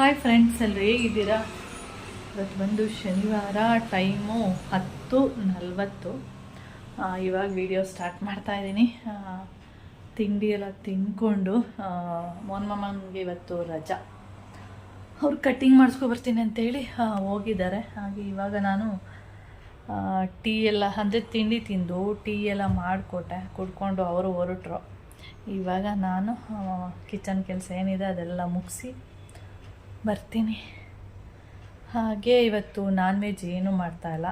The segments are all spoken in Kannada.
ಹಾಯ್ ಫ್ರೆಂಡ್ಸ್ ಎಲ್ಲರೂ ಹೇಗಿದ್ದೀರಾ? ಇವತ್ತು ಬಂದು ಶನಿವಾರ ಟೈಮು ಹತ್ತು ನಲವತ್ತು. ಇವಾಗ ವಿಡಿಯೋ ಸ್ಟಾರ್ಟ್ ಮಾಡ್ತಾ ಇದ್ದೀನಿ. ತಿಂಡಿ ಎಲ್ಲ ತಿಂದ್ಕೊಂಡು ಮೋನ್ ಮಮ್ಮನಿಗೆ ಇವತ್ತು ರಜಾ. ಅವ್ರು ಕಟ್ಟಿಂಗ್ ಮಾಡಿಸ್ಕೊ ಬರ್ತೀನಿ ಅಂತೇಳಿ ಹೋಗಿದ್ದಾರೆ. ಹಾಗೆ ಇವಾಗ ನಾನು ಟೀ ಎಲ್ಲ, ಅಂದರೆ ತಿಂಡಿ ತಿಂದು ಟೀ ಎಲ್ಲ ಮಾಡಿಕೊಟ್ಟೆ, ಕುಡ್ಕೊಂಡು ಅವರು ಹೊರಟ್ರು. ಇವಾಗ ನಾನು ಕಿಚನ್ ಕೆಲಸ ಏನಿದೆ ಅದೆಲ್ಲ ಮುಗಿಸಿ ಬರ್ತೀನಿ. ಹಾಗೆ ಇವತ್ತು ನಾನ್ ವೆಜ್ ಏನೂ ಮಾಡ್ತಾಯಿಲ್ಲ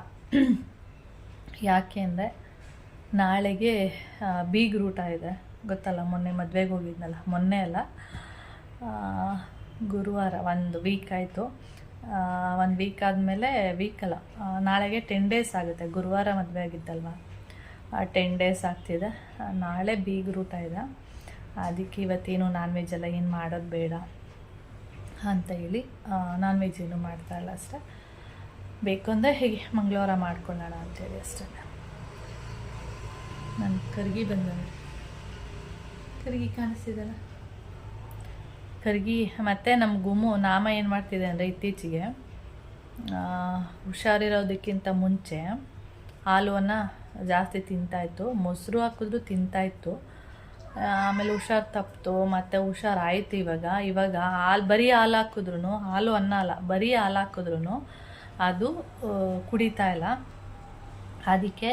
ಯಾಕೆ ಅಂದರೆ ನಾಳೆಗೆ ಬೀಗ್ ರೂಟ ಇದೆ ಗೊತ್ತಲ್ಲ, ಮೊನ್ನೆ ಮದುವೆಗೆ ಹೋಗಿದ್ನಲ್ಲ, ಮೊನ್ನೆ ಅಲ್ಲ. ಗುರುವಾರ ಒಂದು ವೀಕ್ ಆಯಿತು. ಒಂದು ವೀಕ್ ಆದಮೇಲೆ ಅಲ್ಲ. ನಾಳೆಗೆ ಟೆನ್ ಡೇಸ್ ಆಗುತ್ತೆ. ಗುರುವಾರ ಮದುವೆ ಆಗಿದ್ದಲ್ವ ಟೆನ್ ಡೇಸ್ ಆಗ್ತಿದೆ. ನಾಳೆ ಬೀಗ್ ರೂಟ ಇದೆ ಅದಕ್ಕೆ ಇವತ್ತೇನು ನಾನ್ ವೆಜ್ ಎಲ್ಲ ಏನು ಮಾಡೋದು ಬೇಡ. ಅಂತ ಹೇಳಿ ನಾನ್ ವೆಜ್ ಏನು ಮಾಡ್ತಾ ಇಲ್ಲ ಅಷ್ಟೇ. ಬೇಕು ಅಂದರೆ ಹೇಗೆ ಮಂಗಳವಾರ ಮಾಡ್ಕೊಳ್ಳೋಣ ಅಂತೇಳಿ ಅಷ್ಟೇ. ನಾನು ಕರ್ಗಿ ಬಂದ ಕರ್ಗಿ ಕಾಣಿಸ್ತಿದಲ್ಲ ಕರ್ಗಿ, ಮತ್ತು ನಮ್ಮ ಗುಮು ನಾಮ ಏನು ಮಾಡ್ತಿದೆ ಅಂದರೆ ಇತ್ತೀಚೆಗೆ ಹುಷಾರಿರೋದಕ್ಕಿಂತ ಮುಂಚೆ ಹಾಲುವನ್ನು ಜಾಸ್ತಿ ತಿಂತಾಯಿತ್ತು ಮೊಸರು ಹಾಕಿದ್ರು ತಿಂತಾಯಿತ್ತು ಆಮೇಲೆ ಹುಷಾರು ತಪ್ಪಿತು ಮತ್ತು ಹುಷಾರಾಯಿತು ಇವಾಗ. ಇವಾಗ ಹಾಲು, ಬರೀ ಹಾಲು ಹಾಕಿದ್ರು ಹಾಲು ಅನ್ನ ಅಲ್ಲ, ಬರೀ ಹಾಲು ಹಾಕಿದ್ರು ಅದು ಕುಡಿತಾ ಇಲ್ಲ. ಅದಕ್ಕೆ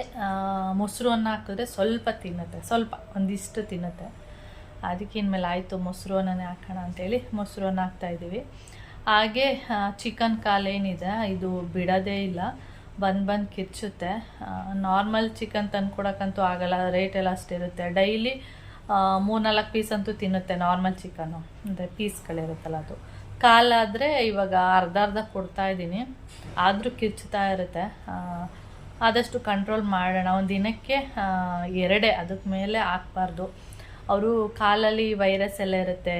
ಮೊಸರು ಅನ್ನ ಹಾಕಿದ್ರೆ ಸ್ವಲ್ಪ ತಿನ್ನುತ್ತೆ, ಸ್ವಲ್ಪ, ಒಂದಿಷ್ಟು ತಿನ್ನುತ್ತೆ. ಅದಕ್ಕೆ ಇನ್ಮೇಲೆ ಆಯಿತು ಮೊಸರು ಅನ್ನನೇ ಹಾಕೋಣ ಅಂತೇಳಿ ಮೊಸರು ಅನ್ನ ಹಾಕ್ತಾಯಿದ್ದೀವಿ ಹಾಗೆ ಚಿಕನ್ ಕಾಲೇನಿದೆ ಇದು ಬಿಡೋದೇ ಇಲ್ಲ. ಬಂದು ಬಂದು ಕಿಚ್ಚುತ್ತೆ. ನಾರ್ಮಲ್ ಚಿಕನ್ ತಂದ್ಕೊಡೋಕ್ಕಂತೂ ಆಗಲ್ಲ, ರೇಟ್ ಎಲ್ಲ ಅಷ್ಟಿರುತ್ತೆ. ಡೈಲಿ ಮೂರ್ನಾಲ್ಕು ಪೀಸ್ ಅಂತೂ ತಿನ್ನುತ್ತೆ ನಾರ್ಮಲ್ ಚಿಕನ್ನು ಅಂದರೆ ಪೀಸ್ಗಳಿರುತ್ತಲ್ಲ ಅದು. ಕಾಲಾದರೆ ಇವಾಗ ಅರ್ಧ ಅರ್ಧ ಕೊಡ್ತಾ ಇದ್ದೀನಿ. ಆದರೂ ಕಿರ್ಚ್ತಾ ಇರುತ್ತೆ. ಆದಷ್ಟು ಕಂಟ್ರೋಲ್ ಮಾಡೋಣ. ಒಂದು ದಿನಕ್ಕೆ ಎರಡೇ ಅದಕ್ಕೆ ಮೇಲೆ ಹಾಕ್ಬಾರ್ದು. ಅವರು ಕಾಲಲ್ಲಿ ವೈರಸ್ ಎಲ್ಲ ಇರುತ್ತೆ.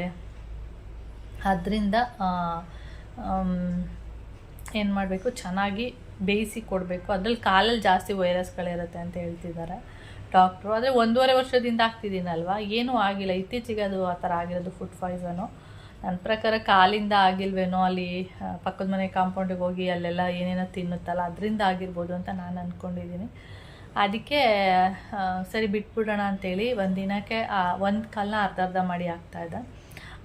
ಅದರಿಂದ ಏನು ಮಾಡಬೇಕು? ಚೆನ್ನಾಗಿ ಬೇಯಿಸಿ ಕೊಡಬೇಕು. ಅದ್ರಲ್ಲಿ ಕಾಲಲ್ಲಿ ಜಾಸ್ತಿ ವೈರಸ್ಗಳಿರುತ್ತೆ ಅಂತ ಹೇಳ್ತಿದ್ದಾರೆ. ಡಾಕ್ಟ್ರು. ಆದರೆ ಒಂದೂವರೆ ವರ್ಷದಿಂದ ಆಗ್ತಿದ್ದೀನಲ್ವ? ಏನೂ ಆಗಿಲ್ಲ. ಇತ್ತೀಚೆಗೆ ಅದು ಆ ಥರ ಆಗಿರೋದು ಫುಡ್ ಪಾಯ್ಸನು ನನ್ನ ಪ್ರಕಾರ ಕಾಲಿಂದ ಆಗಿಲ್ವೇನೋ ಅಲ್ಲಿ ಪಕ್ಕದ ಮನೆ ಕಾಂಪೌಂಡಿಗೆ ಹೋಗಿ ಅಲ್ಲೆಲ್ಲ ಏನೇನೋ ತಿನ್ನುತ್ತಲ್ಲ, ಅದರಿಂದ ಆಗಿರ್ಬೋದು ಅಂತ ನಾನು ಅಂದ್ಕೊಂಡಿದ್ದೀನಿ ಅದಕ್ಕೆ ಸರಿ ಬಿಟ್ಬಿಡೋಣ ಅಂತೇಳಿ ಒಂದು ದಿನಕ್ಕೆ ಒಂದು ಕಾಲನ್ನ ಅರ್ಧ ಅರ್ಧ ಮಾಡಿ ಆಗ್ತಾಯಿದ್ದೆ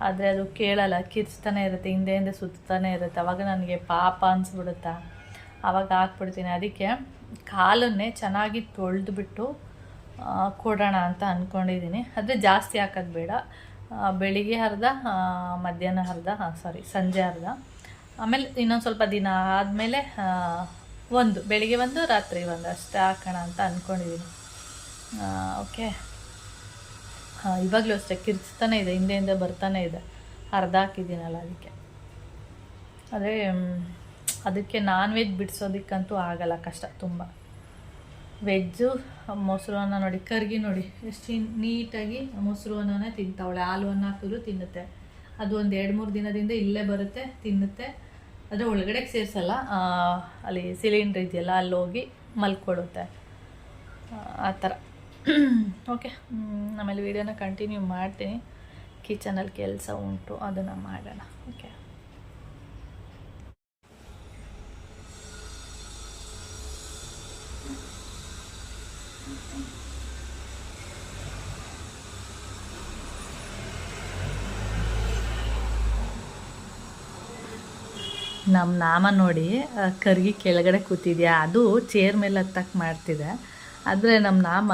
ಆದರೆ ಅದು ಕೇಳಲ್ಲ. ಕಿರ್ಚ್ತಾನೆ ಇರುತ್ತೆ, ಹಿಂದೆ ಹಿಂದೆ ಸುತ್ತಾನೆ ಇರುತ್ತೆ. ಅವಾಗ ನನಗೆ ಪಾಪ ಅನಿಸ್ಬಿಡುತ್ತಾ? ಆವಾಗ ಹಾಕ್ಬಿಡ್ತೀನಿ ಅದಕ್ಕೆ ಕಾಲನ್ನೇ ಚೆನ್ನಾಗಿ ತೊಳೆದ್ಬಿಟ್ಟು ಕೊಡೋಣ ಅಂತ ಅಂದ್ಕೊಂಡಿದ್ದೀನಿ ಆದರೆ ಜಾಸ್ತಿ ಹಾಕೋದು ಬೇಡ. ಬೆಳಿಗ್ಗೆ ಅರ್ಧ ಮಧ್ಯಾಹ್ನ ಅರ್ಧ ಸಾರಿ ಸಂಜೆ ಅರ್ಧ. ಆಮೇಲೆ ಇನ್ನೊಂದು ಸ್ವಲ್ಪ ದಿನ ಆದಮೇಲೆ ಒಂದು, ಬೆಳಿಗ್ಗೆ ಒಂದು, ರಾತ್ರಿ ಒಂದು, ಅಷ್ಟೇ ಹಾಕೋಣ ಅಂತ ಅಂದ್ಕೊಂಡಿದ್ದೀನಿ ಓಕೆ ಹಾಂ ಇವಾಗಲೂ ಅಷ್ಟೆ, ಕಿರ್ಚ್ತಾನೆ ಇದೆ ಹಿಂದೆ ಹಿಂದೆ ಬರ್ತಾನೆ ಇದೆ. ಅರ್ಧ ಹಾಕಿದ್ದೀನಲ್ಲ ಅದಕ್ಕೆ. ಅದೇ ಅದಕ್ಕೆ ನಾನ್ ವೆಜ್ ಬಿಡಿಸೋದಕ್ಕಂತೂ ಆಗಲ್ಲ ಕಷ್ಟ ತುಂಬ. ವೆಜ್ಜು ಮೊಸರು ಅನ್ನ ನೋಡಿ, ಕರ್ಗಿ ನೋಡಿ. ಎಷ್ಟು ನೀಟಾಗಿ ಮೊಸರು ಅನ್ನನೇ ತಿಂತಾವಳೆ. ಹಾಲು ಅನ್ನ ಹಾಕಿದ್ರು ತಿನ್ನುತ್ತೆ. ಅದು ಒಂದು ಎರಡು ಮೂರು ದಿನದಿಂದ ಇಲ್ಲೇ ಬರುತ್ತೆ, ತಿನ್ನುತ್ತೆ. ಆದರೆ ಒಳಗಡೆ ಸೇರಿಸಲ್ಲ. ಅಲ್ಲಿ ಸಿಲಿಂಡ್ರ್ ಇದೆಯಲ್ಲ ಅಲ್ಲಿ ಹೋಗಿ ಮಲ್ಕೊಳ್ಳುತ್ತೆ ಆ ಥರ. ಓಕೆ ಆಮೇಲೆ ವೀಡಿಯೋನ ಕಂಟಿನ್ಯೂ ಮಾಡ್ತೀನಿ. ಕಿಚನಲ್ಲಿ ಕೆಲಸ ಉಂಟು, ಅದನ್ನು ಮಾಡೋಣ. ಓಕೆ ನಮ್ಮ ನಾಮ ನೋಡಿ ಕರ್ಗಿ ಕೆಳಗಡೆ ಕೂತಿದ್ಯಾ? ಅದು ಚೇರ್ ಮೇಲೆ ಹತ್ತಕ್ಕೆ ಮಾಡ್ತಿದೆ. ಆದರೆ ನಮ್ಮ ನಾಮ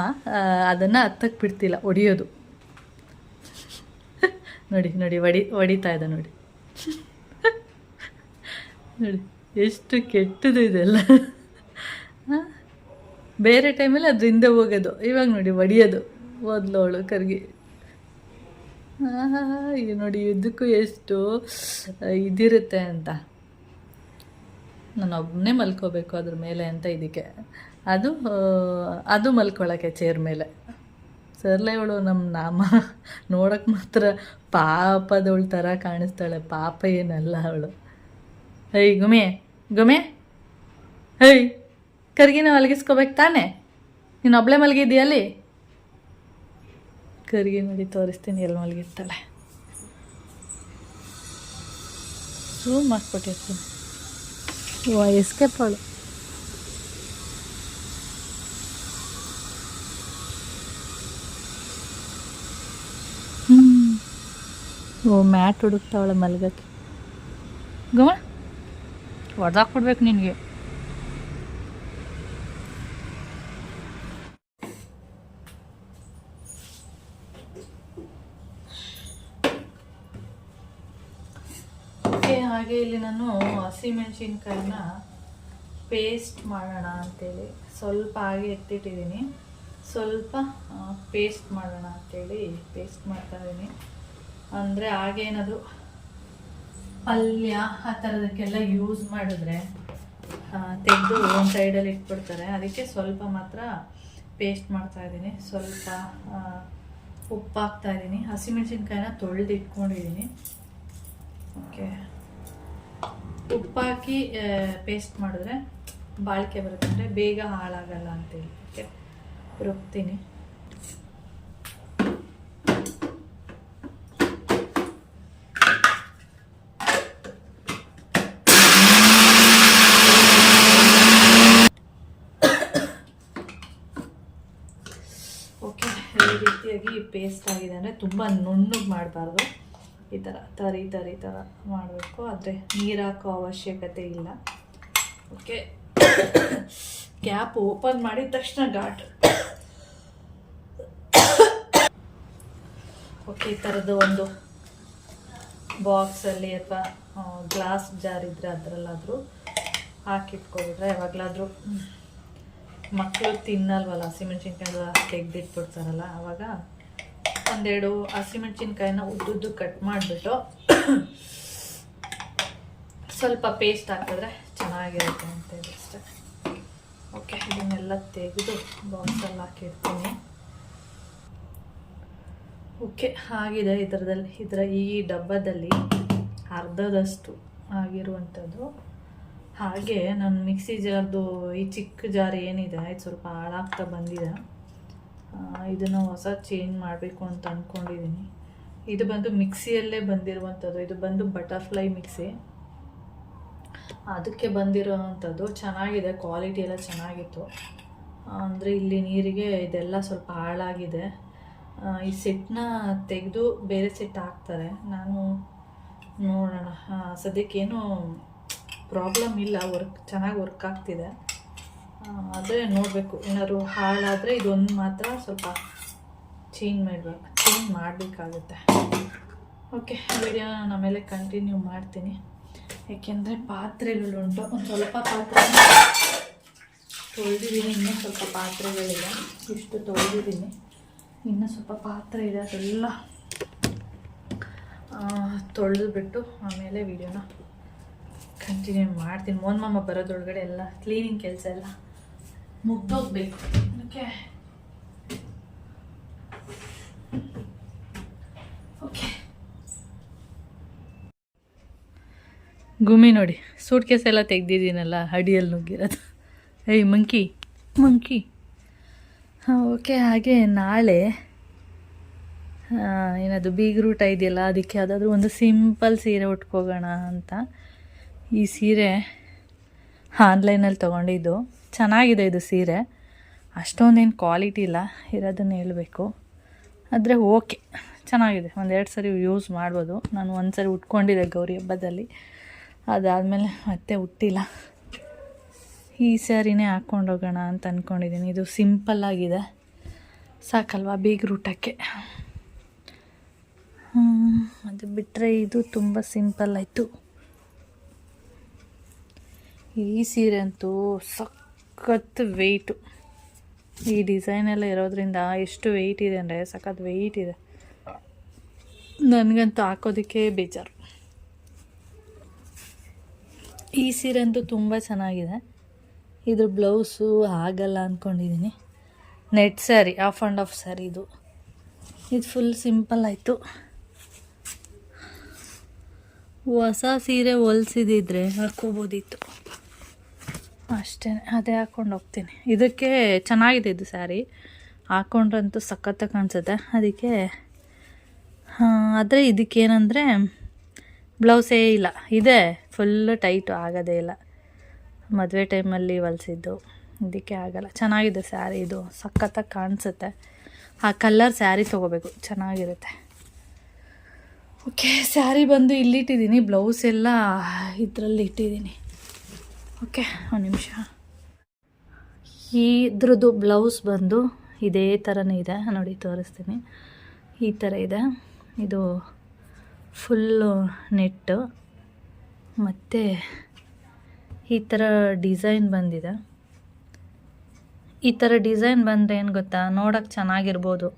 ಅದನ್ನು ಹತ್ತಕ್ಕೆ ಬಿಡ್ತಿಲ್ಲ, ಒಡೆಯೋದು. ನೋಡಿ ನೋಡಿ, ಒಡಿ ಹೊಡಿತಾ ಇದೆ ನೋಡಿ. ನೋಡಿ, ಎಷ್ಟು ಕೆಟ್ಟದು ಇದೆಲ್ಲ. ಬೇರೆ ಟೈಮಲ್ಲಿ ಅದು ಹಿಂದೆ ಹೋಗೋದು. ಇವಾಗ ನೋಡಿ ಹೊಡಿಯೋದು ಓದ್ಲೋಳು ಕರ್ಗಿ. ನೋಡಿ, ಇದಕ್ಕೂ ಎಷ್ಟು ಇದಿರುತ್ತೆ ಅಂತ. ನಾನು ಒಬ್ಬನೇ ಮಲ್ಕೋಬೇಕು ಅದ್ರ ಮೇಲೆ ಅಂತ ಇದಕ್ಕೆ. ಅದು ಅದು ಮಲ್ಕೊಳ್ಳೋಕ್ಕೆ ಚೇರ್ ಮೇಲೆ. ಸರ್ಲೆ ಅವಳು ನಮ್ಮ ನಾಮ ನೋಡೋಕೆ ಮಾತ್ರ ಪಾಪದವಳ ಥರ ಕಾಣಿಸ್ತಾಳೆ, ಪಾಪ ಏನಲ್ಲ ಅವಳು. ಹೈ ಗುಮೆ ಗುಮೆ. ಹೈ ಕರ್ಗಿನ ಮಲಗಿಸ್ಕೋಬೇಕು ತಾನೆ? ನೀನು ಒಬ್ಳೆ ಮಲಗಿದ್ಯಲ್ಲಿ ಕರ್ಗಿ ನೋಡಿ ತೋರಿಸ್ತೀನಿ ಎಲ್ಲಿ ಮಲಗಿರ್ತಾಳೆ. ಝೂಮ್ ಹಾಕ್ಬಿಟ್ಟಿರ್ತೀನಿ ವಾ ಎಸ್ಕೇಪ್ ಅವಳು. ಓ ಮ್ಯಾಟ್ ಹುಡುಕ್ತಾವಳೆ ಮಲ್ಗಕ್ಕೆ. ಗಮ ಹೊಡೆದಾಕ್ಬಿಡ್ಬೇಕು ನಿನಗೆ. ಹಾಗೆ ಇಲ್ಲಿ ನಾನು ಹಸಿಮೆಣಸಿನ್ಕಾಯಿನ ಪೇಸ್ಟ್ ಮಾಡೋಣ ಅಂತೇಳಿ. ಸ್ವಲ್ಪ ಹಾಗೆ ಎತ್ತಿಟ್ಟಿದ್ದೀನಿ. ಸ್ವಲ್ಪ ಪೇಸ್ಟ್ ಮಾಡೋಣ ಅಂತೇಳಿ ಪೇಸ್ಟ್ ಮಾಡ್ತಾ ಇದ್ದೀನಿ. ಅಂದರೆ ಹಾಗೇನಾದರೂ ಪಲ್ಯ ಆ ಥರದಕ್ಕೆಲ್ಲ ಯೂಸ್ ಮಾಡಿದ್ರೆ ತೆಗೆದು ಒಂದು ಸೈಡಲ್ಲಿ ಇಟ್ಬಿಡ್ತಾರೆ. ಅದಕ್ಕೆ ಸ್ವಲ್ಪ ಮಾತ್ರ ಪೇಸ್ಟ್ ಮಾಡ್ತಾ ಇದ್ದೀನಿ. ಸ್ವಲ್ಪ ಉಪ್ಪು ಹಾಕ್ತಾ ಇದ್ದೀನಿ. ಹಸಿಮೆಣಸಿನ್ಕಾಯಿನ ತೊಳೆದು ಇಟ್ಕೊಂಡಿದ್ದೀನಿ ಓಕೆ ಉಪ್ಪಾಕಿ ಪೇಸ್ಟ್ ಮಾಡಿದ್ರೆ ಬಾಳಿಕೆ ಬರುತ್ತೆ. ಅಂದರೆ ಬೇಗ ಹಾಳಾಗಲ್ಲ ಅಂತೇಳಿ ರುಬ್ತೀನಿ. ಓಕೆ? ಈ ರೀತಿಯಾಗಿ ಪೇಸ್ಟ್ ಆಗಿದೆ ಅಂದರೆ ತುಂಬ ನುಣ್ಣಗೆ ಮಾಡಬಾರ್ದು. ಈ ಥರ, ತರಿ ತರಿ, ಥರ ಮಾಡಬೇಕು. ಆದರೆ ನೀರು ಹಾಕೋ ಅವಶ್ಯಕತೆ ಇಲ್ಲ. ಓಕೆ. ಕ್ಯಾಪ್ ಓಪನ್ ಮಾಡಿದ ತಕ್ಷಣ ಘಾಟ್. ಓಕೆ, ಈ ಥರದ್ದು ಒಂದು ಬಾಕ್ಸಲ್ಲಿ ಅಥವಾ ಗ್ಲಾಸ್ ಜಾರ್ ಇದ್ದರೆ ಅದರಲ್ಲಾದರೂ ಹಾಕಿಟ್ಕೊಬಿಟ್ರೆ ಯಾವಾಗಲಾದರೂ ಮಕ್ಕಳು ತಿನ್ನಲ್ವಲ್ಲ ಹಸಿಮೆಣ್ಸಿನ್ಕಾಯಿ ತೆಗೆದಿಟ್ಬಿಡ್ತಾರಲ್ಲ ಆವಾಗ ಒಂದೆರಡು ಹಸಿಮೆಣ್ಸಿನ್ಕಾಯಿನ ಉದ್ದುದ್ದು ಕಟ್ ಮಾಡಿಬಿಟ್ಟು ಸ್ವಲ್ಪ ಪೇಸ್ಟ್ ಹಾಕಿದ್ರೆ ಚೆನ್ನಾಗಿರುತ್ತೆ ಅಂತೇಳಿ ಅಷ್ಟೆ. ಓಕೆ ಇದನ್ನೆಲ್ಲ ತೆಗೆದು ಬಾಕ್ಸಲ್ಲಿ ಹಾಕಿರ್ತೀನಿ. ಓಕೆ ಆಗಿದೆ ಇದರದಲ್ಲಿ, ಇದರ ಈ ಡಬ್ಬದಲ್ಲಿ ಅರ್ಧದಷ್ಟು ಆಗಿರುವಂಥದ್ದು. ಹಾಗೆ ನಾನು ಮಿಕ್ಸಿ ಜಾರ್ದು ಈ ಚಿಕ್ಕ ಜಾರ್ ಏನಿದೆ ಇದು ಸ್ವಲ್ಪ ಹಾಳಾಗ್ತಾ ಬಂದಿದೆ. ಇದನ್ನು ಹೊಸ ಚೇಂಜ್ ಮಾಡಬೇಕು ಅಂತ ಅಂದ್ಕೊಂಡಿದ್ದೀನಿ ಇದು ಬಂದು ಮಿಕ್ಸಿಯಲ್ಲೇ ಬಂದಿರುವಂಥದ್ದು. ಇದು ಬಂದು ಬಟರ್ಫ್ಲೈ ಮಿಕ್ಸಿ ಅದಕ್ಕೆ ಬಂದಿರೋವಂಥದ್ದು. ಚೆನ್ನಾಗಿದೆ ಕ್ವಾಲಿಟಿ ಎಲ್ಲ ಚೆನ್ನಾಗಿತ್ತು. ಅಂದರೆ ಇಲ್ಲಿ ನೀರಿಗೆ ಇದೆಲ್ಲ ಸ್ವಲ್ಪ ಹಾಳಾಗಿದೆ. ಈ ಸೆಟ್ನ ತೆಗೆದು ಬೇರೆ ಸೆಟ್ ಹಾಕ್ತಾರೆ. ನಾನು ನೋಡೋಣ. ಸದ್ಯಕ್ಕೇನು ಪ್ರಾಬ್ಲಮ್ ಇಲ್ಲ. ವರ್ಕ್ ಚೆನ್ನಾಗಿ ವರ್ಕ್ ಆಗ್ತಿದೆ. ಆದರೆ ನೋಡಬೇಕು. ಏನಾದ್ರು ಹಾಳಾದರೆ ಇದೊಂದು ಮಾತ್ರ ಸ್ವಲ್ಪ ಚೇಂಜ್ ಮಾಡಬೇಕು. ಚೇಂಜ್ ಮಾಡಬೇಕಾಗುತ್ತೆ. ಓಕೆ ವಿಡಿಯೋ ಆಮೇಲೆ ಕಂಟಿನ್ಯೂ ಮಾಡ್ತೀನಿ. ಏಕೆಂದರೆ ಪಾತ್ರೆಗಳುಂಟು. ಒಂದು ಸ್ವಲ್ಪ ಪಾತ್ರೆ ತೊಳೆದಿದ್ದೀನಿ. ಇನ್ನೂ ಸ್ವಲ್ಪ ಪಾತ್ರೆಗಳಿದೆ ಇಷ್ಟು ತೊಳೆದಿದ್ದೀನಿ. ಇನ್ನೂ ಸ್ವಲ್ಪ ಪಾತ್ರೆ ಇದೆ. ಅದೆಲ್ಲ ತೊಳೆದುಬಿಟ್ಟು ಆಮೇಲೆ ವಿಡಿಯೋನ ಕಂಟಿನ್ಯೂ ಮಾಡ್ತೀನಿ. ಮೋನ್ ಮಾಮ ಬರೋದ್ರೊಳಗಡೆ ಎಲ್ಲ ಕ್ಲೀನಿಂಗ್ ಕೆಲಸ ಎಲ್ಲ ಮುಗ್ದೋಗ್ಬೇಕು. ಓಕೆ. ಗುಮಿ ನೋಡಿ ಸೂಟ್ ಕೇಸ್ ಎಲ್ಲ ತೆಗ್ದಿದ್ದೀನಲ್ಲ, ಅಡಿಯಲ್ಲಿ ನುಗ್ಗಿರೋದು. ಏಯ್, ಮಂಕಿ ಮಂಕಿ. ಹಾಂ, ಓಕೆ, ಹಾಗೆ ನಾಳೆ ಏನದು ಬೀಗ್ರೂಟ ಇದೆಯಲ್ಲ, ಅದಕ್ಕೆ ಯಾವುದಾದ್ರೂ ಒಂದು ಸಿಂಪಲ್ ಸೀರೆ ಉಟ್ಕೋಗೋಣ ಅಂತ. ಈ ಸೀರೆ ಆನ್ಲೈನಲ್ಲಿ ತೊಗೊಂಡಿದ್ದು. ಚೆನ್ನಾಗಿದೆ ಇದು ಸೀರೆ. ಅಷ್ಟೊಂದೇನು ಕ್ವಾಲಿಟಿ ಇಲ್ಲ ಇರೋದನ್ನು ಹೇಳಬೇಕು. ಆದರೆ ಓಕೆ ಚೆನ್ನಾಗಿದೆ. ಒಂದೆರಡು ಸರಿ ಯೂಸ್ ಮಾಡ್ಬೋದು. ನಾನು ಒಂದು ಸರಿ ಉಟ್ಕೊಂಡಿದ್ದೆ ಗೌರಿ ಹಬ್ಬದಲ್ಲಿ. ಅದಾದಮೇಲೆ ಮತ್ತೆ ಹುಟ್ಟಿಲ್ಲ ಈ ಸ್ಯಾರಿನೇ ಹಾಕ್ಕೊಂಡು ಹೋಗೋಣ ಅಂತ ಅಂದ್ಕೊಂಡಿದ್ದೀನಿ ಇದು ಸಿಂಪಲ್ಲಾಗಿದೆ ಸಾಕಲ್ವಾ ಬೀಗ್ರೂಟಕ್ಕೆ ಹ್ಮ್, ಅದು ಬಿಟ್ಟರೆ ಇದು ತುಂಬ ಸಿಂಪಲ್ ಆಯಿತು. ಈ ಸೀರೆ ಅಂತೂ ಸಖತ್ ವೆಯ್ಟು ಈ ಡಿಸೈನ್ ಎಲ್ಲ ಇರೋದ್ರಿಂದ ಎಷ್ಟು ವೆಯ್ಟ್ ಇದೆ ಅಂದರೆ ಸಖತ್ ವೆಯ್ಟ್ ಇದೆ. ನನಗಂತೂ ಹಾಕೋದಕ್ಕೆ ಬೇಜಾರು. ಈ ಸೀರೆ ಅಂತೂ ತುಂಬ ಚೆನ್ನಾಗಿದೆ. ಇದ್ರ ಬ್ಲೌಸು ಆಗಲ್ಲ ಅಂದ್ಕೊಂಡಿದ್ದೀನಿ net sari off and off sari ಇದು. ಇದು ಫುಲ್ ಸಿಂಪಲ್ ಆಯಿತು. ಹೊಸ ಸೀರೆ ಹೊಲ್ಸಿದಿದ್ರೆ ಹಾಕ್ಕೋಬೋದಿತ್ತು ಅಷ್ಟೇ, ಅದೇ ಹಾಕ್ಕೊಂಡು ಹೋಗ್ತೀನಿ. ಇದಕ್ಕೆ ಚೆನ್ನಾಗಿದೆ ಇದು ಸ್ಯಾರಿ. ಹಾಕ್ಕೊಂಡ್ರಂತೂ ಸಖತ್ತಾಗಿ ಕಾಣಿಸುತ್ತೆ. ಅದಕ್ಕೆ ಆದರೆ ಇದಕ್ಕೇನಂದರೆ ಬ್ಲೌಸೇ ಇಲ್ಲ. ಇದೆ ಫುಲ್ಲು ಟೈಟು ಆಗೋದೇ ಇಲ್ಲ. ಮದುವೆ ಟೈಮಲ್ಲಿ ಹೊಲ್ಸಿದ್ದು. ಇದಕ್ಕೆ ಆಗಲ್ಲ. ಚೆನ್ನಾಗಿದೆ ಸ್ಯಾರಿ ಇದು. ಸಖತ್ತಾಗಿ ಕಾಣಿಸುತ್ತೆ. ಆ ಕಲ್ಲರ್ ಸ್ಯಾರಿ ತೊಗೋಬೇಕು. ಚೆನ್ನಾಗಿರುತ್ತೆ. ಓಕೆ, ಸ್ಯಾರಿ ಬಂದು ಇಲ್ಲಿಟ್ಟಿದ್ದೀನಿ. ಬ್ಲೌಸ್ ಎಲ್ಲ ಇದರಲ್ಲಿ ಇಟ್ಟಿದ್ದೀನಿ ಓಕೆ, ಒಂದು ನಿಮಿಷ. ಇದ್ರದ್ದು ಬ್ಲೌಸ್ ಬಂದು ಇದೇ ಥರನೇ ಇದೆ, ನೋಡಿ ತೋರಿಸ್ತೀನಿ. ಈ ಥರ ಇದೆ. ಇದು ಫುಲ್ಲು ನೆಟ್ಟು. ಮತ್ತು ಈ ಥರ ಡಿಸೈನ್ ಬಂದಿದೆ. ಈ ಥರ ಡಿಸೈನ್ ಬಂದರೆ ಏನು ಗೊತ್ತಾ? ನೋಡೋಕ್ಕೆ ಚೆನ್ನಾಗಿರ್ಬೋದು.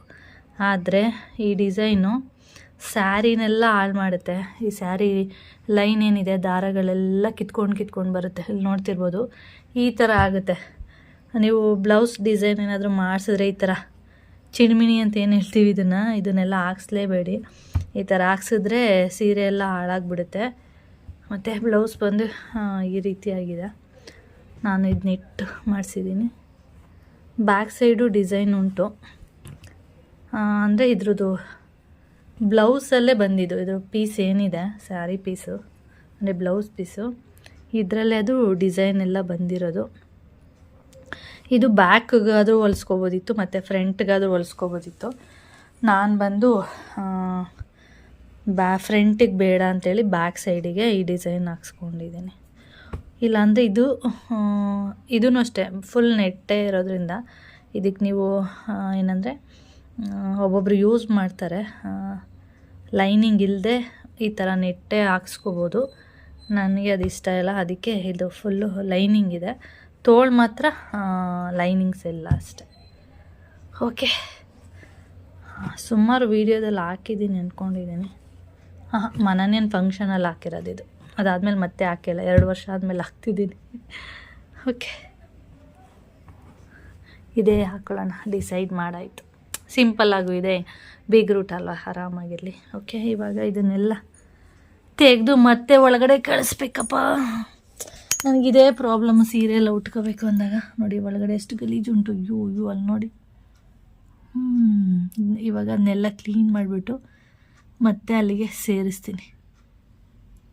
ಆದರೆ ಈ ಡಿಸೈನು ಸ್ಯಾರಿನೆಲ್ಲ ಹಾಳು ಮಾಡುತ್ತೆ. ಈ ಸ್ಯಾರಿ ಲೈನ್ ಏನಿದೆ, ದಾರಗಳೆಲ್ಲ ಕಿತ್ಕೊಂಡು ಕಿತ್ಕೊಂಡು ಬರುತ್ತೆ. ಇಲ್ಲಿ ನೋಡ್ತಿರ್ಬೋದು. ಈ ಥರ ಆಗುತ್ತೆ. ನೀವು ಬ್ಲೌಸ್ ಡಿಸೈನ್ ಏನಾದರೂ ಮಾಡಿಸಿದ್ರೆ ಈ ಥರ ಚಿಣ್ಮಿಣಿ ಅಂತ ಏನು ಹೇಳ್ತೀವಿ ಇದನ್ನು? ಇದನ್ನೆಲ್ಲ ಹಾಕ್ಸ್ಲೇಬೇಡಿ. ಈ ಥರ ಹಾಕ್ಸಿದ್ರೆ ಸೀರೆ ಎಲ್ಲ ಹಾಳಾಗ್ಬಿಡುತ್ತೆ. ಮತ್ತು ಬ್ಲೌಸ್ ಬಂದು ಈ ರೀತಿಯಾಗಿದೆ. ನಾನು ಇದನ್ನಿಟ್ಟು ಮಾಡಿಸಿದ್ದೀನಿ. ಬ್ಯಾಕ್ ಸೈಡು ಡಿಸೈನ್ ಉಂಟು. ಅಂದರೆ ಇದ್ರದ್ದು ಬ್ಲೌಸಲ್ಲೇ ಬಂದಿದ್ದು. ಇದು ಪೀಸ್ ಏನಿದೆ? ಸ್ಯಾರಿ ಪೀಸು ಅಂದರೆ ಬ್ಲೌಸ್ ಪೀಸು ಇದರಲ್ಲೇ ಅದು ಡಿಸೈನ್ ಎಲ್ಲ ಬಂದಿರೋದು. ಇದು ಬ್ಯಾಕ್ಗಾದರೂ ಹೊಲಿಸ್ಕೋಬೋದಿತ್ತು, ಮತ್ತು ಫ್ರಂಟ್ಗಾದರೂ ಹೊಲಿಸ್ಕೋಬೋದಿತ್ತು. ನಾನು ಬಂದು ಬ್ಯಾ ಫ್ರಂಟಿಗೆ ಬೇಡ ಅಂತೇಳಿ ಬ್ಯಾಕ್ ಸೈಡಿಗೆ ಈ ಡಿಸೈನ್ ಹಾಕ್ಸ್ಕೊಂಡಿದ್ದೀನಿ. ಇಲ್ಲಾಂದರೆ ಇದು ಇದೂ ಅಷ್ಟೇ ಫುಲ್ ನೆಟ್ಟೇ ಇರೋದ್ರಿಂದ ಇದಕ್ಕೆ ನೀವು ಏನಂದರೆ ಒಬ್ಬೊಬ್ರು ಯೂಸ್ ಮಾಡ್ತಾರೆ ಲೈನಿಂಗ್ ಇಲ್ಲದೆ ಈ ಥರ ನೆಟ್ಟೆ ಹಾಕ್ಸ್ಕೋಬೋದು. ನನಗೆ ಅದು ಇಷ್ಟ ಇಲ್ಲ. ಅದಕ್ಕೆ ಇದು ಫುಲ್ಲು ಲೈನಿಂಗ್ ಇದೆ. ತೋಳು ಮಾತ್ರ ಲೈನಿಂಗ್ಸ್ ಇಲ್ಲ ಅಷ್ಟೆ. ಓಕೆ. ಸುಮಾರು ವೀಡಿಯೋದಲ್ಲಿ ಹಾಕಿದ್ದೀನಿ ಅಂದ್ಕೊಂಡಿದ್ದೀನಿ ಹಾಂ, ಮನನೇನು ಫಂಕ್ಷನಲ್ಲಿ ಹಾಕಿರೋದು ಇದು. ಅದಾದಮೇಲೆ ಮತ್ತೆ ಹಾಕಿಲ್ಲ. ಎರಡು ವರ್ಷ ಆದಮೇಲೆ ಹಾಕ್ತಿದ್ದೀನಿ. ಓಕೆ. ಇದೇ ಹಾಕೊಳ್ಳೋಣ. ಡಿಸೈಡ್ ಮಾಡಾಯಿತು. ಸಿಂಪಲ್ಲಾಗೂ ಇದೆ. ಬಿಗ್ ರೂಟ್ ಅಲ್ವಾ? ಆರಾಮಾಗಿರಲಿ. ಓಕೆ ಇವಾಗ ಇದನ್ನೆಲ್ಲ ತೆಗೆದು ಮತ್ತೆ ಒಳಗಡೆ ಕಳಿಸ್ಬೇಕಪ್ಪ. ನನಗಿದೇ ಪ್ರಾಬ್ಲಮ್ ಸೀರೆ ಎಲ್ಲ ಉಟ್ಕೋಬೇಕು ಅಂದಾಗ. ನೋಡಿ, ಒಳಗಡೆ ಎಷ್ಟು ಗಲೀಜುಂಟು ಯೂ ಯೂ ಅಲ್ಲಿ ನೋಡಿ. ಹ್ಞೂ ಇವಾಗ ಅದನ್ನೆಲ್ಲ ಕ್ಲೀನ್ ಮಾಡಿಬಿಟ್ಟು ಮತ್ತೆ ಅಲ್ಲಿಗೆ ಸೇರಿಸ್ತೀನಿ.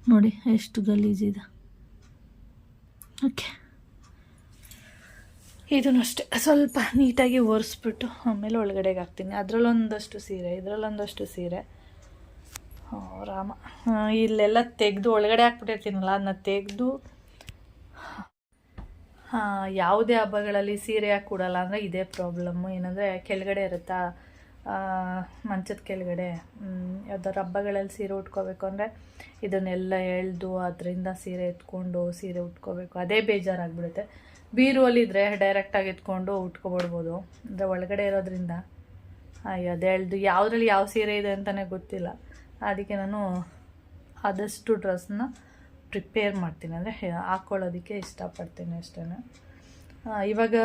ನೋಡಿ, ಎಷ್ಟು ಗಲೀಜಿದೆ ಓಕೆ ಇದನ್ನು ಅಷ್ಟೇ ಸ್ವಲ್ಪ ನೀಟಾಗಿ ಒರೆಸ್ಬಿಟ್ಟು ಆಮೇಲೆ ಒಳಗಡೆಗೆ ಹಾಕ್ತೀನಿ. ಅದರಲ್ಲೊಂದಷ್ಟು ಸೀರೆ, ಇದರಲ್ಲೊಂದಷ್ಟು ಸೀರೆ. ರಾಮ. ಇಲ್ಲೆಲ್ಲ ತೆಗೆದು ಒಳಗಡೆ ಹಾಕ್ಬಿಟ್ಟಿರ್ತೀನಲ್ಲ ಅದನ್ನ ತೆಗೆದು ಯಾವುದೇ ಹಬ್ಬಗಳಲ್ಲಿ ಸೀರೆ ಹಾಕಿ ಕೊಡಲ್ಲ ಅಂದರೆ ಇದೇ ಪ್ರಾಬ್ಲಮ್ಮು ಏನಂದರೆ ಕೆಳಗಡೆ ಇರುತ್ತಾ? ಮಂಚದ ಕೆಳಗಡೆ ಯಾವ್ದಾದ್ರು ಹಬ್ಬಗಳಲ್ಲಿ ಸೀರೆ ಉಟ್ಕೋಬೇಕು ಅಂದರೆ ಇದನ್ನೆಲ್ಲ ಎಳೆದು ಅದರಿಂದ ಸೀರೆ ಎತ್ಕೊಂಡು ಸೀರೆ ಉಟ್ಕೋಬೇಕು. ಅದೇ ಬೇಜಾರಾಗ್ಬಿಡುತ್ತೆ. ಬೀರುವಲ್ಲಿ ಇದ್ದರೆ ಡೈರೆಕ್ಟಾಗಿ ಎತ್ಕೊಂಡು ಉಟ್ಕೊಬಿಡ್ಬೋದು. ಅಂದರೆ ಒಳಗಡೆ ಇರೋದ್ರಿಂದ. ಅಯ್ಯೋ ಹೇಳ್ದು, ಯಾವುದ್ರಲ್ಲಿ ಯಾವ ಸೀರೆ ಇದೆ ಅಂತಲೇ ಗೊತ್ತಿಲ್ಲ. ಅದಕ್ಕೆ ನಾನು ಆದಷ್ಟು ಡ್ರೆಸ್ನ ಪ್ರಿಪೇರ್ ಮಾಡ್ತೀನಿ. ಅಂದರೆ ಹಾಕ್ಕೊಳ್ಳೋದಕ್ಕೆ ಇಷ್ಟಪಡ್ತೀನಿ ಅಷ್ಟೇ ಇವಾಗ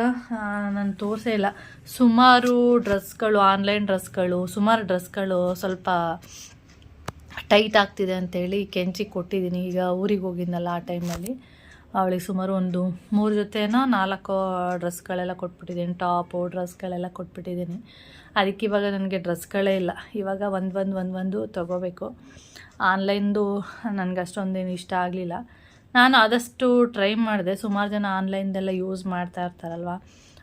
ನಾನು ತೋರಿಸೇ ಇಲ್ಲ. ಸುಮಾರು ಡ್ರೆಸ್ಗಳು ಆನ್ಲೈನ್ ಡ್ರೆಸ್ಗಳು ಸುಮಾರು ಡ್ರೆಸ್ಗಳು ಸ್ವಲ್ಪ ಟೈಟ್ ಆಗ್ತಿದೆ ಅಂತೇಳಿ ಕೆಂಚಿ ಕೊಟ್ಟಿದ್ದೀನಿ. ಈಗ ಊರಿಗೆ ಹೋಗಿದ್ನಲ್ಲ ಆ ಟೈಮಲ್ಲಿ ಅವಳಿಗೆ ಸುಮಾರು ಒಂದು ಮೂರು ಜೊತೆನೋ ನಾಲ್ಕು ಡ್ರೆಸ್ಗಳೆಲ್ಲ ಕೊಟ್ಬಿಟ್ಟಿದ್ದೀನಿ, ಟಾಪು ಡ್ರೆಸ್ಗಳೆಲ್ಲ ಕೊಟ್ಬಿಟ್ಟಿದ್ದೀನಿ. ಅದಕ್ಕೆ ಇವಾಗ ನನಗೆ ಡ್ರೆಸ್ಗಳೇ ಇಲ್ಲ. ಇವಾಗ ಒಂದು ಒಂದು ಒಂದು ಒಂದು ತೊಗೋಬೇಕು. ಆನ್ಲೈನ್ದು ನನಗೆ ಅಷ್ಟೊಂದೇನು ಇಷ್ಟ ಆಗಲಿಲ್ಲ. ನಾನು ಆದಷ್ಟು ಟ್ರೈ ಮಾಡಿದೆ. ಸುಮಾರು ಜನ ಆನ್ಲೈನ್ದೆಲ್ಲ ಯೂಸ್ ಮಾಡ್ತಾ ಇರ್ತಾರಲ್ವ?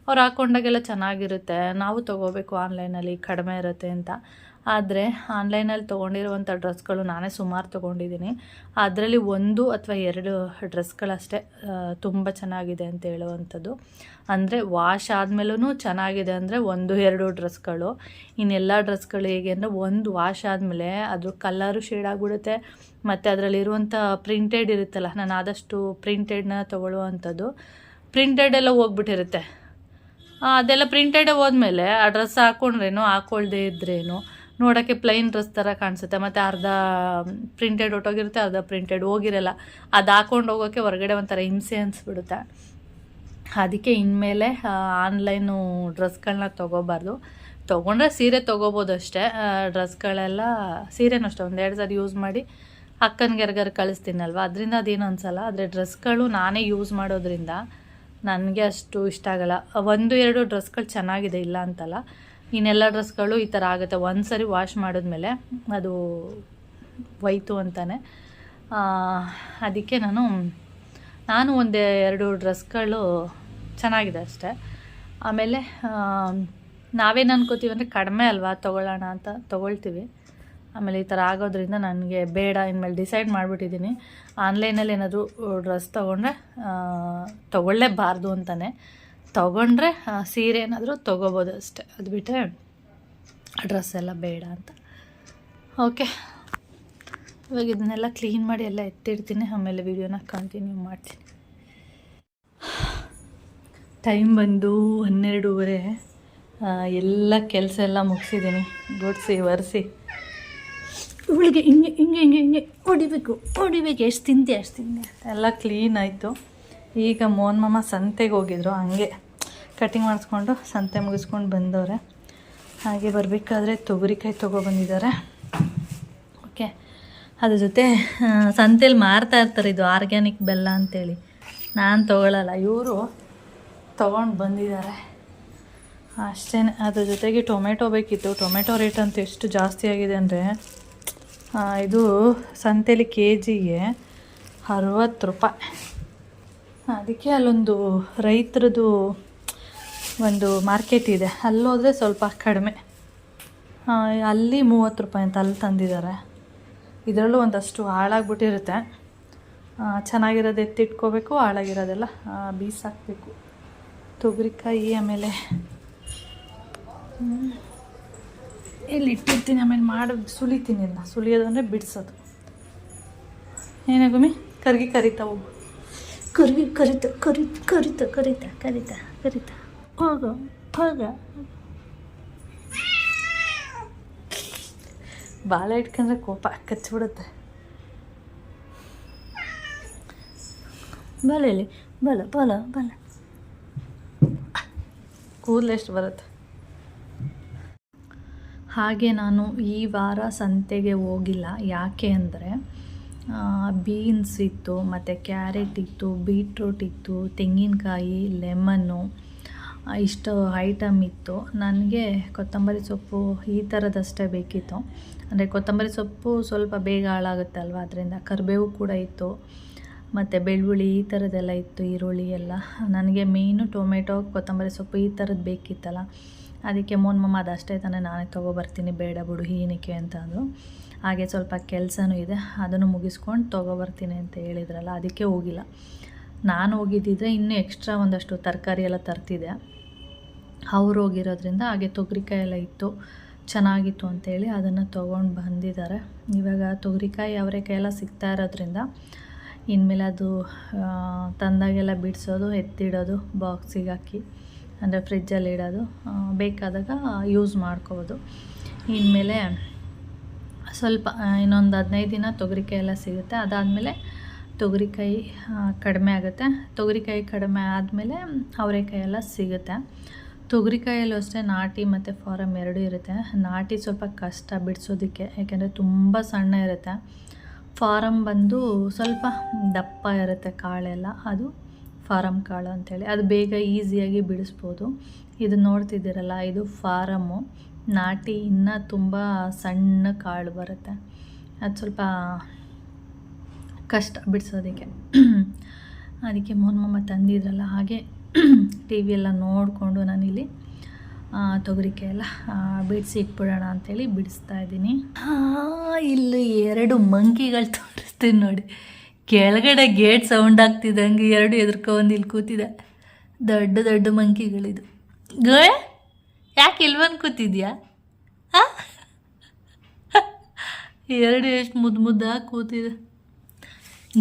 ಅವ್ರು ಹಾಕ್ಕೊಂಡಾಗೆಲ್ಲ ಚೆನ್ನಾಗಿರುತ್ತೆ. ನಾವು ತೊಗೋಬೇಕು ಆನ್ಲೈನಲ್ಲಿ, ಕಡಿಮೆ ಇರುತ್ತೆ ಅಂತ. ಆದರೆ ಆನ್ಲೈನಲ್ಲಿ ತೊಗೊಂಡಿರುವಂಥ ಡ್ರೆಸ್ಗಳು ನಾನೇ ಸುಮಾರು ತೊಗೊಂಡಿದ್ದೀನಿ. ಅದರಲ್ಲಿ ಒಂದು ಅಥವಾ ಎರಡು ಡ್ರೆಸ್ಗಳಷ್ಟೇ ತುಂಬ ಚೆನ್ನಾಗಿದೆ ಅಂತ ಹೇಳುವಂಥದ್ದು. ಅಂದರೆ ವಾಶ್ ಆದಮೇಲೂ ಚೆನ್ನಾಗಿದೆ ಅಂದರೆ ಒಂದು, ಎರಡು ಡ್ರೆಸ್ಗಳು. ಇನ್ನೆಲ್ಲ ಡ್ರೆಸ್ಗಳು ಹೇಗೆ ಅಂದರೆ ಒಂದು ವಾಶ್ ಆದಮೇಲೆ ಅದ್ರ ಕಲ್ಲರು ಶೇಡ್ ಆಗಿಬಿಡುತ್ತೆ. ಮತ್ತು ಅದರಲ್ಲಿರುವಂಥ ಪ್ರಿಂಟೆಡ್ ಇರುತ್ತಲ್ಲ, ನಾನು ಆದಷ್ಟು ಪ್ರಿಂಟೆಡ್ನ ತೊಗೊಳ್ಳುವಂಥದ್ದು. ಪ್ರಿಂಟೆಡ್ ಎಲ್ಲ ಹೋಗ್ಬಿಟ್ಟಿರುತ್ತೆ. ಅದೆಲ್ಲ ಪ್ರಿಂಟೆಡ್ ಹೋದ್ಮೇಲೆ ಆ ಡ್ರೆಸ್ ಹಾಕ್ಕೊಂಡ್ರೇನು ಹಾಕ್ಕೊಳ್ದೇ ಇದ್ರೇನು ನೋಡೋಕ್ಕೆ ಪ್ಲೈನ್ ಡ್ರೆಸ್ ಥರ ಕಾಣಿಸುತ್ತೆ. ಮತ್ತು ಅರ್ಧ ಪ್ರಿಂಟೆಡ್ ಹೊಟ್ಟೋಗಿರುತ್ತೆ ಅರ್ಧ ಪ್ರಿಂಟೆಡ್ ಹೋಗಿರಲ್ಲ. ಅದು ಹಾಕೊಂಡು ಹೋಗೋಕ್ಕೆ ಹೊರಗಡೆ ಒಂಥರ ಹಿಂಸೆ ಅನಿಸ್ಬಿಡುತ್ತೆ. ಅದಕ್ಕೆ ಇನ್ಮೇಲೆ ಆನ್ಲೈನು ಡ್ರೆಸ್ಗಳನ್ನ ತೊಗೋಬಾರ್ದು. ತೊಗೊಂಡ್ರೆ ಸೀರೆ ತೊಗೋಬೋದು ಅಷ್ಟೇ. ಡ್ರೆಸ್ಗಳೆಲ್ಲ ಸೀರೆನೂ ಅಷ್ಟೇ. ಎರಡು ಸಾರಿ ಯೂಸ್ ಮಾಡಿ ಅಕ್ಕನಿಗೆ ಯಾರಿಗಾರು ಕಳಿಸ್ತೀನಲ್ವ? ಅದರಿಂದ ಅದೇನು ಅನಿಸಲ್ಲ. ಆದರೆ ಡ್ರೆಸ್ಗಳು ನಾನೇ ಯೂಸ್ ಮಾಡೋದ್ರಿಂದ ನನಗೆ ಅಷ್ಟು ಇಷ್ಟ ಆಗಲ್ಲ. ಒಂದು, ಎರಡು ಡ್ರೆಸ್ಗಳು ಚೆನ್ನಾಗಿದೆ ಇಲ್ಲ ಅಂತಲ್ಲ. ಇನ್ನೆಲ್ಲ ಡ್ರೆಸ್ಗಳು ಈ ಥರ ಆಗುತ್ತೆ. ಒಂದು ಸರಿ ವಾಶ್ ಮಾಡಿದ್ಮೇಲೆ ಅದು ಹೋಯ್ತು ಅಂತಾನೆ. ಅದಕ್ಕೆ ನಾನು ನಾನು ಒಂದು ಎರಡು ಡ್ರೆಸ್ಗಳು ಚೆನ್ನಾಗಿದೆ ಅಷ್ಟೇ. ಆಮೇಲೆ ನಾವೇನು ಅನ್ಕೋತೀವಿ ಅಂದರೆ ಕಡಿಮೆ ಅಲ್ವಾ, ತೊಗೊಳ್ಳೋಣ ಅಂತ ತೊಗೊಳ್ತೀವಿ. ಆಮೇಲೆ ಈ ಥರ ಆಗೋದ್ರಿಂದ ನನಗೆ ಬೇಡ, ಇನ್ಮೇಲೆ ಡಿಸೈಡ್ ಮಾಡಿಬಿಟ್ಟಿದ್ದೀನಿ. ಆನ್ಲೈನಲ್ಲಿ ಏನಾದರೂ ಡ್ರೆಸ್ ತೊಗೊಂಡ್ರೆ ತೊಗೊಳ್ಳೇಬಾರ್ದು ಅಂತಲೇ ತೊಗೊಂಡ್ರೆ ಸೀರೆ ಏನಾದರೂ ತೊಗೋಬೋದು ಅಷ್ಟೆ. ಅದು ಬಿಟ್ಟರೆ ಡ್ರೆಸ್ ಎಲ್ಲ ಬೇಡ ಅಂತ. ಓಕೆ. ಇವಾಗ ಇದನ್ನೆಲ್ಲ ಕ್ಲೀನ್ ಮಾಡಿ ಎಲ್ಲ ಎತ್ತಿಡ್ತೀನಿ. ಆಮೇಲೆ ವಿಡಿಯೋನ ಕಂಟಿನ್ಯೂ ಮಾಡ್ತೀನಿ. ಟೈಮ್ ಬಂದು ಹನ್ನೆರಡೂವರೆ. ಎಲ್ಲ ಕೆಲಸ ಎಲ್ಲ ಮುಗಿಸಿದ್ದೀನಿ. ಗುಡಿಸಿ, ಒರೆಸಿ. ಇವಳಿಗೆ ಹಿಂಗೆ ಹಿಂಗೆ ಹಿಂಗೆ ಹಿಂಗೆ ಹೊಡಿಬೇಕು ಹೊಡಿಬೇಕು. ಎಷ್ಟು ತಿಂತೀಯ ಅಷ್ಟು ತಿಂತೀಯ ಎಲ್ಲ ಕ್ಲೀನ್ ಆಯಿತು. ಈಗ ಮೋಹನ್ ಮಾಮ ಸಂತೆಗೆ ಹೋಗಿದ್ರು, ಹಂಗೆ ಕಟಿಂಗ್ ಮಾಡಿಸ್ಕೊಂಡು ಸಂತೆ ಮುಗಿಸ್ಕೊಂಡು ಬಂದವ್ರೆ. ಹಾಗೆ ಬರಬೇಕಾದ್ರೆ ತೊಗರಿಕಾಯಿ ತೊಗೊಬಂದಿದ್ದಾರೆ ಓಕೆ, ಅದ್ರ ಜೊತೆ ಸಂತೇಲಿ ಮಾರ್ತಾ ಇರ್ತಾರೆ ಇದು ಆರ್ಗ್ಯಾನಿಕ್ ಬೆಲ್ಲ ಅಂತೇಳಿ. ನಾನು ತೊಗೊಳಲ್ಲ, ಇವರು ತೊಗೊಂಡು ಬಂದಿದ್ದಾರೆ. ಅಷ್ಟೇ, ಅದ್ರ ಜೊತೆಗೆ ಟೊಮೆಟೊ ಬೇಕಿತ್ತು. ಟೊಮೆಟೊ ರೇಟ್ ಅಂತ ಎಷ್ಟು ಜಾಸ್ತಿ ಆಗಿದೆ ಅಂದರೆ ಇದು ಸಂತೆಲಿ ಕೆ ಜಿಗೆ ಅರವತ್ತು ರೂಪಾಯಿ. ಅದಕ್ಕೆ ಅಲ್ಲೊಂದು ರೈತರದ್ದು ಒಂದು ಮಾರ್ಕೆಟ್ ಇದೆ. ಅಲ್ಲೋದ್ರೆ ಸ್ವಲ್ಪ ಕಡಿಮೆ. ಅಲ್ಲಿ ಮೂವತ್ತು ರೂಪಾಯಿ ಅಂತ ಅಲ್ಲಿ ತಂದಿದ್ದಾರೆ. ಇದರಲ್ಲೂ ಒಂದಷ್ಟು ಹಾಳಾಗ್ಬಿಟ್ಟಿರುತ್ತೆ. ಚೆನ್ನಾಗಿರೋದು ಎತ್ತಿಟ್ಕೋಬೇಕು, ಹಾಳಾಗಿರೋದೆಲ್ಲ ಬೀಸಾಕಬೇಕು. ತೊಗರಿಕಾಯಿ ಆಮೇಲೆ ಇಲ್ಲಿ ಇಟ್ಟಿರ್ತೀನಿ, ಆಮೇಲೆ ಮಾಡಿ, ಸುಲಿತೀನಿ ಇಲ್ಲ ಸುಲಿಯೋದು ಅಂದರೆ ಬಿಡಿಸೋದು. ಏನಾಗುಮಿ ಕರ್ಗಿ ಕರಿತಾ ಹೋಗು. ಕರ್ಗಿ ಕರಿತ ಕರಿತ ಕರಿತ ಕರಿತ ಕರಿತ ಕರಿತ. ಹೋಗ ಹೋಗ. ಬಾಳೆ ಇಟ್ಕೊಂಡ್ರೆ ಕೋಪ ಕಚ್ಚಿಬಿಡುತ್ತೆ ಬಲ ಇಲ್ಲಿ ಬಲ ಬಲ ಬಲ. ಕೂದಲು ಎಷ್ಟು ಬರುತ್ತೆ? ಹಾಗೆ ನಾನು ಈ ವಾರ ಸಂತೆಗೆ ಹೋಗಿಲ್ಲ. ಯಾಕೆ ಅಂದರೆ ಬೀನ್ಸ್ ಇತ್ತು, ಮತ್ತು ಕ್ಯಾರೆಟ್ ಇತ್ತು ಬೀಟ್ರೂಟ್ ಇತ್ತು, ತೆಂಗಿನಕಾಯಿ ಲೆಮನ್ನು ಇಷ್ಟು ಐಟಮ್ ಇತ್ತು. ನನಗೆ ಕೊತ್ತಂಬರಿ ಸೊಪ್ಪು ಈ ಥರದಷ್ಟೇ ಬೇಕಿತ್ತು. ಅಂದರೆ ಕೊತ್ತಂಬರಿ ಸೊಪ್ಪು ಸ್ವಲ್ಪ ಬೇಗ ಹಾಳಾಗುತ್ತೆ ಅಲ್ವಾ ಅದರಿಂದ ಕರಿಬೇವು ಕೂಡ ಇತ್ತು. ಮತ್ತು ಬೆಳ್ಳುಳ್ಳಿ ಈ ಥರದ್ದೆಲ್ಲ ಇತ್ತು, ಈರುಳ್ಳಿ ಎಲ್ಲ. ನನಗೆ ಮೇಯ್ನು ಟೊಮೆಟೊ ಕೊತ್ತಂಬರಿ ಸೊಪ್ಪು ಈ ಥರದ್ದು ಬೇಕಿತ್ತಲ್ಲ. ಅದಕ್ಕೆ ಮೋನ್ ಮಮ್ಮ ಅದಷ್ಟೇ ತಾನೇ ನಾನೇ ತೊಗೊಬರ್ತೀನಿ, ಬೇಡ ಬಿಡು ಏನಕ್ಕೆ ಅಂತ ಅಂದರು ಹಾಗೆ ಸ್ವಲ್ಪ ಕೆಲಸನೂ ಇದೆ, ಅದನ್ನು ಮುಗಿಸ್ಕೊಂಡು ತೊಗೊಬರ್ತೀನಿ ಅಂತ ಹೇಳಿದ್ರಲ್ಲ, ಅದಕ್ಕೆ ಹೋಗಿಲ್ಲ. ನಾನು ಹೋಗಿದ್ದಿದ್ರೆ ಇನ್ನೂ ಎಕ್ಸ್ಟ್ರಾ ಒಂದಷ್ಟು ತರಕಾರಿ ಎಲ್ಲ ತರ್ತಿದ್ದೆ. ಅವ್ರು ಹೋಗಿರೋದ್ರಿಂದ ಹಾಗೆ ತೊಗರಿಕಾಯಿ ಎಲ್ಲ ಇತ್ತು, ಚೆನ್ನಾಗಿತ್ತು ಅಂತೇಳಿ ಅದನ್ನು ತೊಗೊಂಡು ಬಂದಿದ್ದಾರೆ. ಇವಾಗ ತೊಗರಿಕಾಯಿ ಅವರೆಕಾಯಿ ಎಲ್ಲ ಸಿಗ್ತಾ ಇರೋದ್ರಿಂದ ಇನ್ಮೇಲೆ ಅದು ತಂದಾಗೆಲ್ಲ ಬಿಡಿಸೋದು, ಎತ್ತಿಡೋದು, ಬಾಕ್ಸಿಗೆ ಹಾಕಿ, ಅಂದರೆ ಫ್ರಿಜ್ಜಲ್ಲಿ ಇಡೋದು ಬೇಕಾದಾಗ ಯೂಸ್ ಮಾಡ್ಕೋಬೋದು. ಇನ್ಮೇಲೆ ಸ್ವಲ್ಪ ಇನ್ನೊಂದು ಹದಿನೈದು ದಿನ ತೊಗರಿಕಾಯಿ ಎಲ್ಲ ಸಿಗುತ್ತೆ. ಅದಾದಮೇಲೆ ತೊಗರಿಕಾಯಿ ಕಡಿಮೆ ಆಗುತ್ತೆ. ತೊಗರಿಕಾಯಿ ಕಡಿಮೆ ಆದಮೇಲೆ ಅವರೆಕಾಯಿ ಎಲ್ಲ ಸಿಗುತ್ತೆ. ತೊಗರಿಕಾಯಲ್ಲೂ ಅಷ್ಟೇ ನಾಟಿ ಮತ್ತು ಫಾರಮ್ ಎರಡೂ ಇರುತ್ತೆ. ನಾಟಿ ಸ್ವಲ್ಪ ಕಷ್ಟ ಬಿಡಿಸೋದಕ್ಕೆ, ಯಾಕೆಂದರೆ ತುಂಬ ಸಣ್ಣ ಇರುತ್ತೆ. ಫಾರಮ್ ಬಂದು ಸ್ವಲ್ಪ ದಪ್ಪ ಇರುತ್ತೆ ಕಾಳೆಲ್ಲ. ಅದು ಫಾರಮ್ ಕಾಳು ಅಂಥೇಳಿ ಅದು ಬೇಗ ಈಸಿಯಾಗಿ ಬಿಡಿಸ್ಬೋದು. ಇದು ನೋಡ್ತಿದ್ದೀರಲ್ಲ, ಇದು ಫಾರಮ್ಮು ನಾಟಿ ಇನ್ನೂ ತುಂಬ ಸಣ್ಣ ಕಾಳು ಬರುತ್ತೆ. ಅದು ಸ್ವಲ್ಪ ಕಷ್ಟ ಬಿಡಿಸೋದಕ್ಕೆ. ಅದಕ್ಕೆ ಮೋಹನ್ ಮಾಮ ತಂದಿದ್ರಲ್ಲ ಹಾಗೆ ಟಿ ವಿ ಎಲ್ಲ ನೋಡಿಕೊಂಡು ನಾನಿಲ್ಲಿ ತೊಗರಿಕೆ ಎಲ್ಲ ಬಿಡಿಸಿ ಇಟ್ಬಿಡೋಣ ಅಂಥೇಳಿ ಬಿಡಿಸ್ತಾ ಇದ್ದೀನಿ. ಇಲ್ಲಿ ಎರಡು ಮಂಕಿಗಳು ತೋರಿಸ್ತೀನಿ ನೋಡಿ. ಕೆಳಗಡೆ ಗೇಟ್ ಸೌಂಡ್ ಆಗ್ತಿದ್ದಂಗೆ ಎರಡು ಎದುರ್ಕೊಂಡು ಇಲ್ಲಿ ಕೂತಿದೆ. ದೊಡ್ಡ ದೊಡ್ಡ ಮಂಕಿಗಳಿದು. ಗೋ ಯಾಕೆ ಇಲ್ವನ್ ಕೂತಿದ್ಯಾ? ಎರಡು ಎಷ್ಟು ಮುದ್ದು ಮುದ್ದಾಗಿ ಕೂತಿದೆ.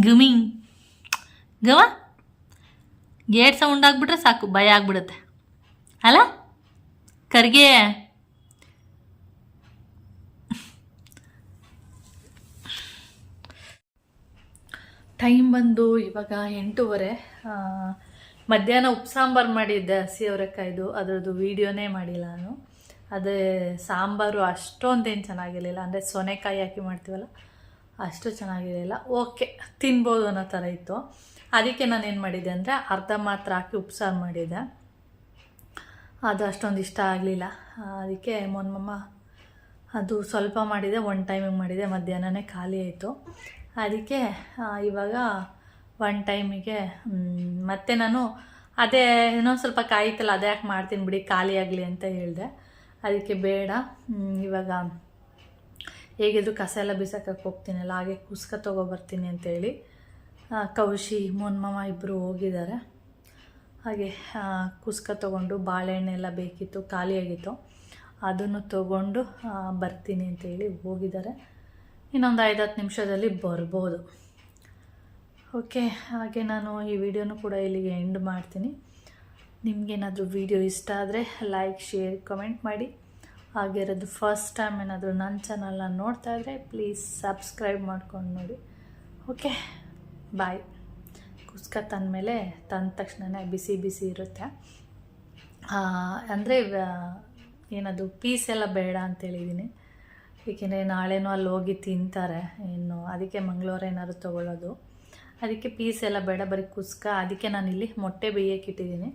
ಗಮಿಂಗ್ ಗವ ಗೇಟ್ ಸೌಂಡ್ ಆಗಿಬಿಟ್ರೆ ಸಾಕು, ಭಯ ಆಗ್ಬಿಡುತ್ತೆ. ಅಲ್ಲ? ಕರ್ಗೆ. ಟೈಮ್ ಬಂದು ಇವಾಗ ಎಂಟೂವರೆ. ಮಧ್ಯಾಹ್ನ ಉಪ್ಸಾಂಬಾರು ಮಾಡಿದ್ದೆ ಹಸಿ ಅವರೆಕಾಯ್ದು. ಅದರದ್ದು ವೀಡಿಯೋನೇ ಮಾಡಿಲ್ಲ ನಾನು. ಅದೇ ಸಾಂಬಾರು ಅಷ್ಟೊಂದೇನು ಚೆನ್ನಾಗಿರಲಿಲ್ಲ. ಅಂದರೆ ಸೊನೆಕಾಯಿ ಹಾಕಿ ಮಾಡ್ತೀವಲ್ಲ, ಅಷ್ಟು ಚೆನ್ನಾಗಿರಲಿಲ್ಲ. ಓಕೆ, ತಿನ್ಬೋದು ಅನ್ನೋ ಥರ ಇತ್ತು. ಅದಕ್ಕೆ ನಾನು ಏನು ಮಾಡಿದ್ದೆ ಅಂದರೆ ಅರ್ಧ ಮಾತ್ರ ಹಾಕಿ ಉಪ್ಸಾರು ಮಾಡಿದ್ದೆ. ಅದು ಅಷ್ಟೊಂದು ಇಷ್ಟ ಆಗಲಿಲ್ಲ. ಅದಕ್ಕೆ ಮೊನ್ಮಮ್ಮ ಅದು ಸ್ವಲ್ಪ ಮಾಡಿದೆ ಒನ್ ಟೈಮಿಗೆ ಮಾಡಿದೆ, ಮಧ್ಯಾಹ್ನನೇ ಖಾಲಿ ಆಯಿತು. ಅದಕ್ಕೆ ಇವಾಗ ಒನ್ ಟೈಮಿಗೆ ಮತ್ತೆ ನಾನು ಅದೇ ಇನ್ನೊಂದು ಸ್ವಲ್ಪ ಕಾಯಿತಲ್ಲ, ಅದೇ ಯಾಕೆ ಮಾಡ್ತೀನಿ ಬಿಡಿ, ಖಾಲಿ ಆಗಲಿ ಅಂತ ಹೇಳಿದೆ. ಅದಕ್ಕೆ ಬೇಡ. ಇವಾಗ ಹೇಗಿದ್ರು ಕಸ ಎಲ್ಲ ಬಿಸಾಕಕ್ಕೆ ಹೋಗ್ತೀನಲ್ಲ, ಹಾಗೆ ಕುಸ್ಕ ತೊಗೊಬರ್ತೀನಿ ಅಂತೇಳಿ ಕೌಶಿ, ಮೊನ್ಮಮ್ಮ ಇಬ್ಬರು ಹೋಗಿದ್ದಾರೆ. ಹಾಗೆ ಕುಸ್ಕ ತೊಗೊಂಡು ಬಾಳೆಹಣ್ಣೆಲ್ಲ ಬೇಕಿತ್ತು ಖಾಲಿಯಾಗಿತ್ತು ಅದನ್ನು ತೊಗೊಂಡು ಬರ್ತೀನಿ ಅಂತೇಳಿ ಹೋಗಿದ್ದಾರೆ. ಇನ್ನೊಂದು ಐದು ಹತ್ತು ನಿಮಿಷದಲ್ಲಿ ಬರ್ಬೋದು. ಓಕೆ, ಹಾಗೆ ನಾನು ಈ ವಿಡಿಯೋನು ಕೂಡ ಇಲ್ಲಿಗೆ ಎಂಡ್ ಮಾಡ್ತೀನಿ. ನಿಮಗೇನಾದರೂ ವಿಡಿಯೋ ಇಷ್ಟ ಆದರೆ ಲೈಕ್ ಶೇರ್ ಕಮೆಂಟ್ ಮಾಡಿ. ಹಾಗೆ ಇರೋದು ಫಸ್ಟ್ ಟೈಮ್ ಏನಾದರೂ ನನ್ನ ಚಾನಲ್ನ ನೋಡ್ತಾ ಇದ್ದರೆ ಪ್ಲೀಸ್ ಸಬ್ಸ್ಕ್ರೈಬ್ ಮಾಡ್ಕೊಂಡು ನೋಡಿ. ಓಕೆ ಬಾಯ್ ಕುಸ್ಕ ತಂದಮೇಲೆ ತಂದ ತಕ್ಷಣವೇ ಬಿಸಿ ಬಿಸಿ ಇರುತ್ತೆ. ಅಂದರೆ ಏನದು ಪೀಸ್ ಎಲ್ಲ ಬೇಡ ಅಂತೇಳಿದ್ದೀನಿ ಏಕೆಂದರೆ ನಾಳೆನೂ ಅಲ್ಲಿ ಹೋಗಿ ತಿಂತಾರೆ. ಇನ್ನು ಅದಕ್ಕೆ ಮಂಗಳವಾರ ಏನಾದ್ರು ತೊಗೊಳ್ಳೋದು. ಅದಕ್ಕೆ ಪೀಸ್ ಎಲ್ಲ ಬೇಡ, ಬರೀ ಕುಸ್ಕ. ಅದಕ್ಕೆ ನಾನಿಲ್ಲಿ ಮೊಟ್ಟೆ ಬೇಯಕ್ಕೆ ಇಟ್ಟಿದ್ದೀನಿ.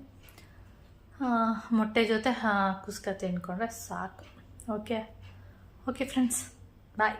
ಮೊಟ್ಟೆ ಜೊತೆ ಕುಸ್ಕ ತಿಂದ್ಕೊಂಡ್ರೆ ಸಾಕು. Okay okay friends bye